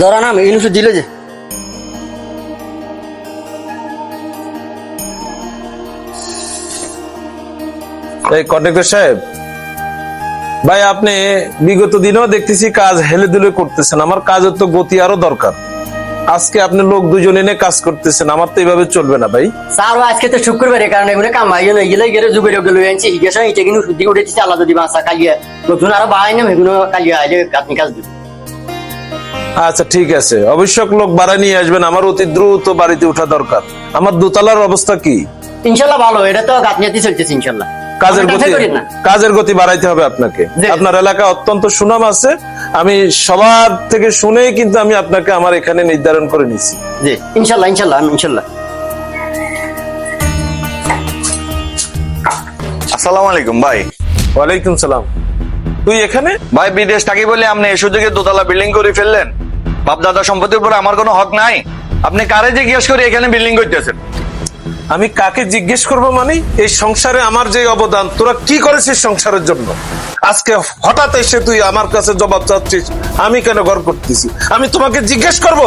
ধরা নাম ইউনিভার্সিটি দিলে যে। এই কন্ট্রাক্টর সাহেব ভাই আপনি বিগত দিনেও দেখতেছি কাজ হেলে দুলে করতেছেন। আমার কাজের তো গতি আরও দরকার। আজকে আপনি লোক দুজন এনে কাজ করতেছেন আমার তো এইভাবে চলবে না ভাই। স্যার আজকে তো শুক্রবার এই কারণে এগুলো কাম আইন এগুলো গেলে জুবের গেলে হিগে এটা কিন্তু সুদি উঠে দিচ্ছে আল্লাহ যদি বাঁচা কালিয়া। নতুন আরও বাড়াই না এগুলো কালিয়া আইলে আপনি কাজ দিবেন। আচ্ছা ঠিক আছে। অবশ্যক লোক বাড়া নিয়ে আসবেন আমার অতি দ্রুত বাড়িতে ওঠা দরকার। আমার দোতলার অবস্থা কি? ইনশাল্লাহ ভালো এটা তো গাছনিয়াতি চলতেছে ইনশাল্লাহ। কাজের গতি কাজের গতি বাড়াইতে হবে আপনাকে। আপনার এলাকা অত্যন্ত সুনাম আছে। আমি সবার থেকে শুনেই কিন্তু আমি আপনাকে আমার এখানে নির্ধারণ করে নিছি জি ইনশাল্লাহ ইনশাল্লাহ ইনশাল্লাহ। আসসালামু আলাইকুম ভাই। ওয়ালাইকুম সালাম। তুই এখানে? ভাই বিদেশ থাকি বলে আপনি এই সুযোগে দোতলা বিল্ডিং করে ফেললেন? বাপ দাদা সম্পত্তির উপর আমার কোনো হক নাই। আপনি কারে জিজ্ঞেস করে এখানে বিল্ডিং করতেছেন? আমি কাকে জিজ্ঞেস করব মানে এই সংসারে আমার যে অবদান তোরা কি করেছিস সংসারের জন্য? আজকে হঠাৎ এসে তুই আমার কাছে জবাব চাচ্ছিস আমি কেন ঘর করতেছি? আমি তোমাকে জিজ্ঞেস করব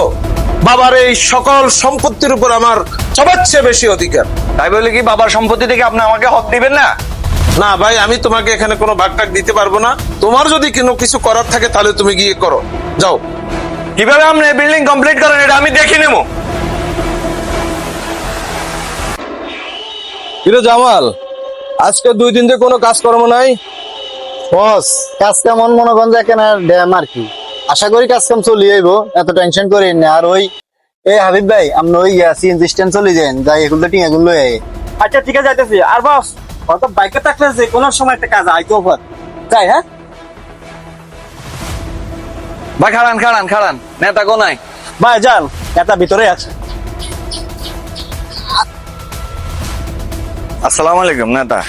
বাবার এই সকল সম্পত্তির উপর আমার সবার চেয়ে বেশি অধিকার। তাই বলে কি বাবার সম্পত্তি থেকে আপনি আমাকে হক দিবেন না? না ভাই আমি তোমাকে এখানে কোনো ভাগ টাগ দিতে পারব না। তোমার যদি কোনো কিছু করার থাকে তাহলে তুমি গিয়ে করো। যাও। কীভাবে আপনি বিল্ডিং কমপ্লিট করেন এটা আমি দেখে নেব। কিরে জামাল আজকে দুই দিন থেকে কোনো কাজকর্ম নাই? বস কাজ কেমন মনে করেন যে কেন ড্যাম আর কি? আশা করি কাজ কাম চলি যাইব এত টেনশন করি না। আর ওই এই হাবিব ভাই আপনি ওই সিএনজি স্ট্যান্ড চলে যান যাই এগুলো টিং এগুলো এই আচ্ছা ঠিক আছে যাইতেছি। আর বস হয়তো বাইকে থাকলে যে কোনো সময় একটা কাজ আইতো পার যাই হ্যাঁ? ভাই খাড়ান খাড়ান খাড়ান। নেতা কোনায়? ভাই যান এটা ভিতরে আছে। আসসালামু আলাইকুম নেতা।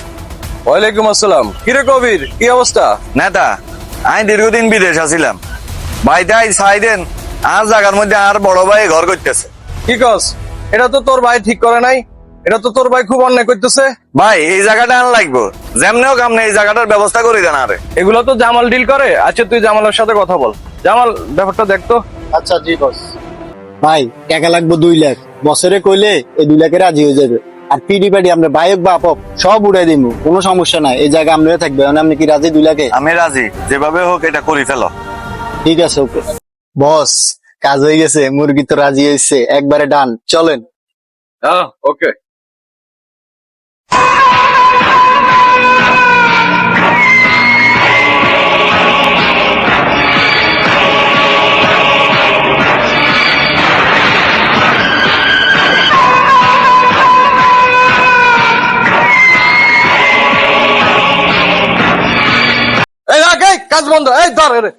ওয়ালাইকুম আসসালাম। কিরে কবির কি অবস্থা? নেতা আমি দীর্ঘদিন বিদেশ আছিলাম। ভাই তাই ছাই দেন আর জায়গার মধ্যে আর বড় ভাই ঘর করতেছে। কি কস? এটা তো তোর ভাই ঠিক করে নাই। এটা তো তোর ভাই খুব অন্যায় করতেছে। ভাই এই জায়গাটা আর লাগবো। যেমনি হোক আপনি এই জায়গাটার ব্যবস্থা করে দেন আরে। এগুলো তো জামাল ডিল করে। আচ্ছা তুই জামালের সাথে কথা বল। জামাল ব্যাপারটা দেখতো আচ্ছা জি বস। ভাই টাকা লাগবে দুই লাখ। বছরে কইলে এই দুই লাখে রাজি হয়ে যাবে। আর পিডি পাডি আমরা বায়ক বা আপক সব উড়াই দিব কোনো সমস্যা নাই। এই জায়গা আমরা থাকবে। মানে আপনি কি রাজি দুই লাখে? আমি রাজি। যেভাবে হোক এটা করে ফেলো। ঠিক আছে ওকে। বস কাজ হয়ে গেছে। মুরগি তো রাজি হয়েছে। একবারে ডান। চলেন। হ্যাঁ ওকে। কাজ বন্ধ এই ধর এরে।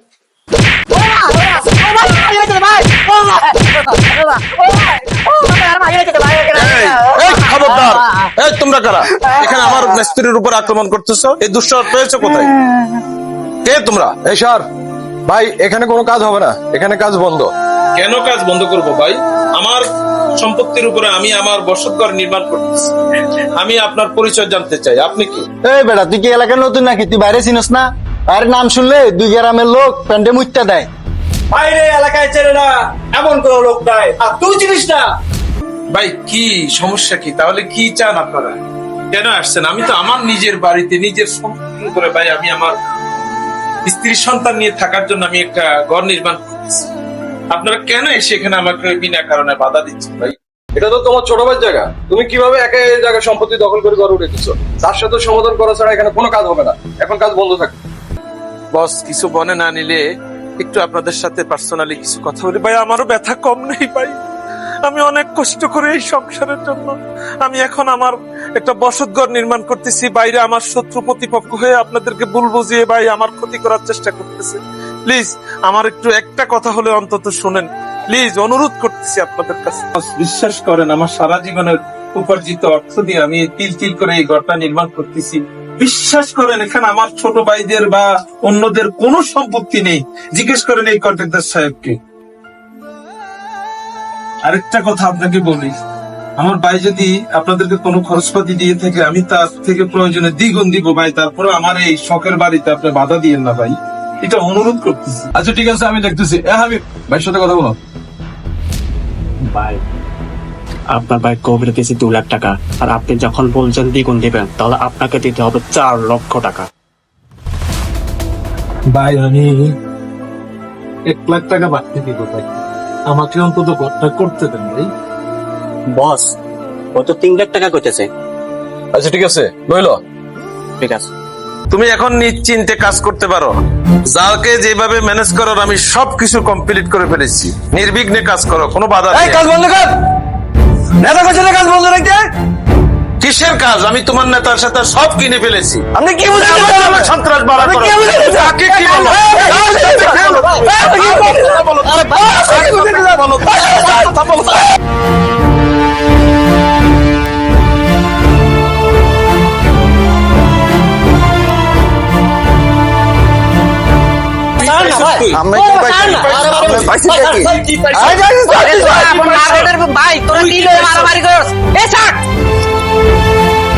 এই, এই, খবরদার এই তোমরা কারা? এখানে আমার মিস্ত্রির উপর আক্রমণ করতেছো এই দুঃসাহস পেয়েছ কোথায়? কে তোমরা? এই সর ভাই এখানে কোনো কাজ হবে না এখানে কাজ বন্ধ। কেন কাজ বন্ধ করব ভাই? আমার সম্পত্তির উপরে আমি আমার বসতঘর নির্মাণ করতেছি। আমি আপনার পরিচয় জানতে চাই আপনি কি? এই বেটা তুই কি এলাকার নতুন নাকি? তুই বাইরে চিনস না? বাইরের নাম শুনলে দুই গ্রামের লোক প্যান্টে মুইটা দেয়। বাইরে এলাকায় চেনে না এমন কোন লোক নাই। আর তুই চিনিস না? ভাই কি সমস্যা কি? তাহলে কি চান আপনারা? কেন আসছেন? আমি তো আমার নিজের বাড়িতে নিজের সম্পত্তির উপরে ভাই আমি আমার স্ত্রী সন্তান নিয়ে থাকার জন্য আমি একটা ঘর নির্মাণ করতেছি। আপনারা কেন এসে এখানে আমাকে বিনা কারণে বাধা দিচ্ছেন ভাই? এটা তো তোমার ছোট ভাইয়ের জায়গা। তুমি কীভাবে একা এই জায়গা সম্পত্তি দখল করে ঘর উঠে দিচ্ছ তার সাথে সমাধান করা ছাড়া এখানে কোনো কাজ হবে না। এখন কাজ বন্ধ থাকে। বস, কিছু বনে না নিলে একটু আপনাদের সাথে পার্সোনালি কিছু কথা বলি। ভাই, আমারও ব্যথা কম নেই, ভাই। আমি অনেক কষ্ট করে এই সংসারের জন্য। আমি এখন আমার একটা বসতঘর নির্মাণ করতেছি। বাইরে আমার শত্রু প্রতিপক্ষ হয়ে আপনাদেরকে ভুল বুঝিয়ে ভাই আমার ক্ষতি করার চেষ্টা করতেছে। প্লিজ, আমার একটু একটা কথা হলে অন্তত শুনেন। প্লিজ, অনুরোধ করতেছি আপনাদের কাছে। বিশ্বাস করেন, আমার সারা জীবনের উপার্জিত অর্থ দিয়ে আমি তিল তিল করে এই ঘরটা নির্মাণ করতেছি। বিশ্বাস করেন এখানে আমার ছোট ভাইদের বা অন্যদের কোনো সম্পত্তি নেই। জিজ্ঞেস করেন এই কন্ট্রাক্টর সাহেবকে। আরেকটা কথা আপনাকে বলি আমার ভাই যদি আপনাদেরকে কোনো খরচপাতি দিয়ে থাকে আমি তার থেকে প্রয়োজনে দ্বিগুণ দিব ভাই তারপরে আমার এই শখের বাড়িতে আপনি বাধা দিয়েন না ভাই। এটা অনুরোধ করতেছি। আচ্ছা ঠিক আছে আমি দেখতেছি। এ হাবিব ভাইয়ের সাথে কথা বলো। ভাই আপনার ভাই কবির দিয়েছি দু লাখ টাকা। আর আপনি যখন বলছেন দ্বিগুণ দিবেন তাহলে আপনাকে দিতে হবে চার লক্ষ টাকা। ভাই আমি এক লাখ টাকা বাড়তে দিব ভাই। আমাকে অন্তত ঘরটা করতে দেন ভাই। বস ও তো তিন লাখ টাকা করতেছে। আচ্ছা ঠিক আছে লইলো ঠিক আছে। তুমি এখন নিশ্চিন্তে কাজ করতে পারো। যাকে যেভাবে ম্যানেজ করার আমি সবকিছু কমপ্লিট করে ফেলেছি। নির্বিঘ্নে কাজ করো কোনো বাধা এই নেই। কাজ বন্ধ কর! নেতা কাছে কাজ বন্ধ রাখতে কিসের কাজ আমি তোমার নেতার সাথে সব কিনে ফেলেছি আপনি কি বুঝতে সন্ত্রাস বাড়া। কি? বলো?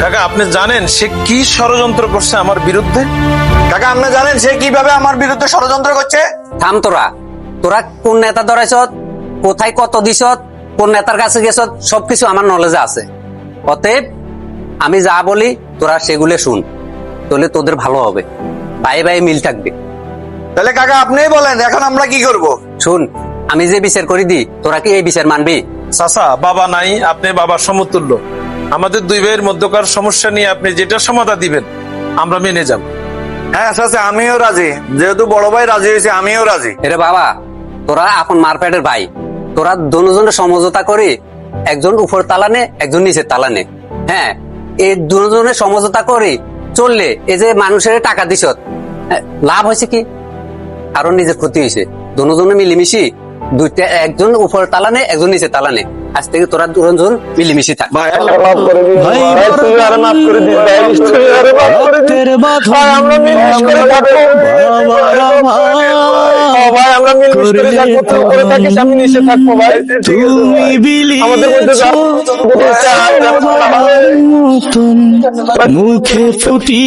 কাকা আপনি জানেন সে কি ষড়যন্ত্র করছে আমার বিরুদ্ধে? কাকা আপনি জানেন সে কীভাবে আমার বিরুদ্ধে ষড়যন্ত্র করছে? থাম তোরা। তোরা কোন নেতা ধরেছ কোথায় কত দিছ কোন নেতার কাছে গেছ সবকিছু আমার নলেজে আছে। অতএব আমি যা বলি তোরা সেগুলো শুন। তাহলে তোদের ভালো হবে। বাই বাই মিল থাকবে। তাহলে কাকা আপনিই বলেন এখন আমরা কি করব? শুন আমি যে বিচার করি দি তোরা কি এই বিচার মানবি? চাচা বাবা নাই আপনি বাবার সমতুল্য। আমাদের দুই ভাইয়ের মধ্যকার সমস্যা নিয়ে আপনি যেটা সমাধান দিবেন আমরা মেনে যাব। হ্যাঁ আচ্ছা আমিও রাজি। যেহেতু বড় ভাই রাজি হয়েছে আমিও রাজি। এরে বাবা তোরা আপন মারপেটের ভাই। তোরা দুজনের সমঝোতা করে একজন উপর তালানে একজন নিচের তালানে হ্যাঁ এই দুজনের সমঝোতা করে চললে এই যে মানুষের টাকা দিছ লাভ হয়েছে কি? কারণ নিজের ক্ষতি হয়েছে দুজনে মিলিমিশি দুইটা একজন উপর তালানে একজন নিচে তালানে আজ থেকে তোরা দুজন মিলিমিশি থাক আরে আরে মুখে ফুটি